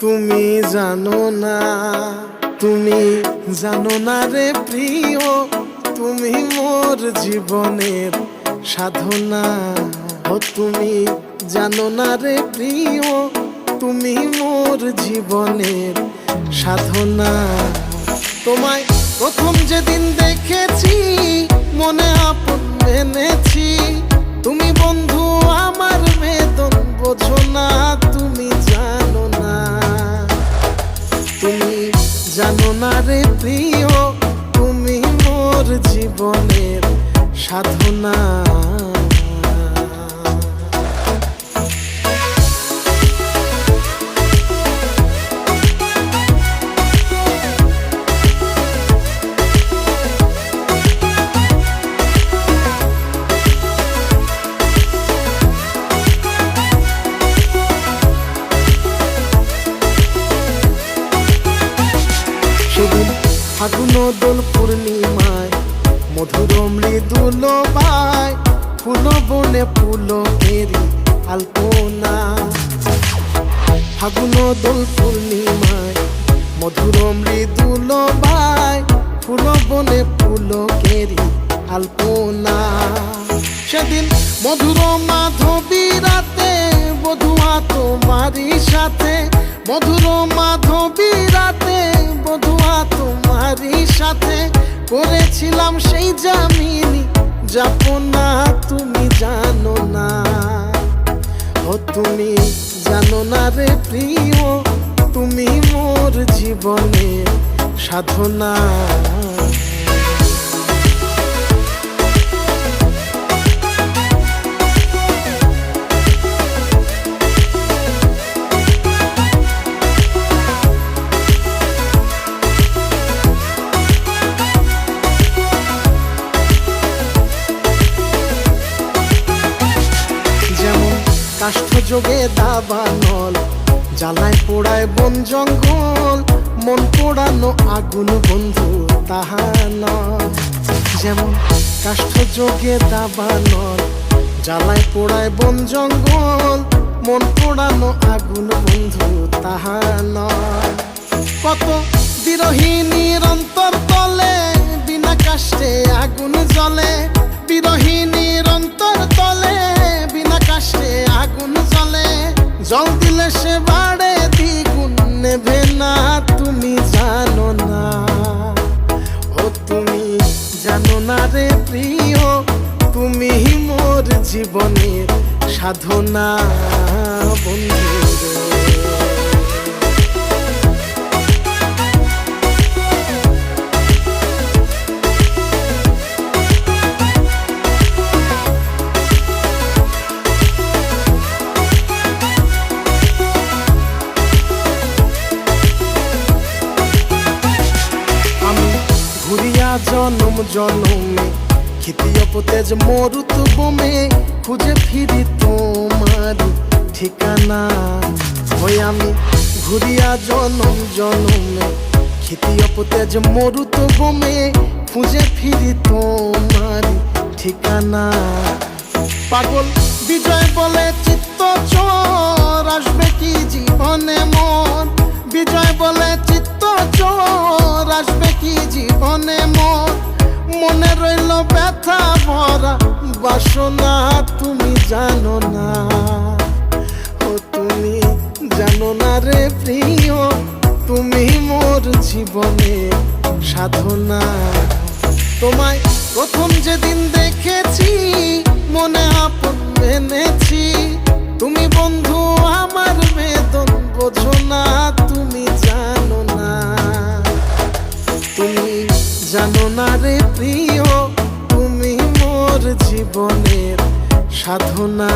তুমি জানো না, তুমি জানো না রে প্রিয়, তুমি মোর জীবনের সাধনা। ও তুমি জানো না রে প্রিয়, তুমি মোর জীবনের সাধনা। তোমায় প্রথম যেদিন দেখেছি, মনে আপন মেনেছি তুমি না প্রিয় তুমি মোর জীবনের সাধনা। সেদিন ফাগুন দোল পূর্ণিমায় মধুর মৃদুল বাই ফুল বনে ফুল এরি আলপনা। ফাগুন দোল পূর্ণিমায় মধুর মৃদুল বাই ফুল বনে ফুল কেরি আলপনা। সেদিন মধুর মাধবী রাতে, বধুয়া তোমারই সাথে, মধুর মাধবী সাথে করেছিলাম সেই জামিনি। যাব যাপনা তুমি জানো না। ও, তুমি জানো না রে প্রিয়, তুমি মোর জীবনে সাধনা। যেমন কাষ্ঠ যোগে দাবানল জ্বালায় পোড়ায় বন জঙ্গল, মন পোড়ানো আগুন বন্ধু তাহা নয়। যেমন কাষ্ঠ যোগে দাবানল জ্বালায় পোড়ায় বন জঙ্গল, মন পোড়ানো আগুন বন্ধু তাহা নয়। কত বিরোহিনীর অন্তর তলে, বিনা কাষ্টে আগুন জ্বলে বিরোহিনীর অন্তর জীবনের সাধনা বন্ধু জনম জনমে খিতিয় তেজ মরুত বোমে খুঁজে ফিরি তোমার ঠিকানা। হই আমি ঘুরিয়া জনম, জনমে খিতিয় তেজ মরুত বোমে খুঁজে ফিরি তোমার ঠিকানা। পাগল বিজয় বলে চিত্ত চোর বাসনা তুমি জানো না ও তুমি জানো না রে প্রিয়, তুমি মোর জীবনে সাধনা। তোমায় প্রথম যেদিন দেখেছি, মনে আপন মেনেছি তুমি বন্ধু, আমার বেদন বোঝো না, তুমি জানো না তুমি জানো না রে প্রিয়। জীবনের সাধনা।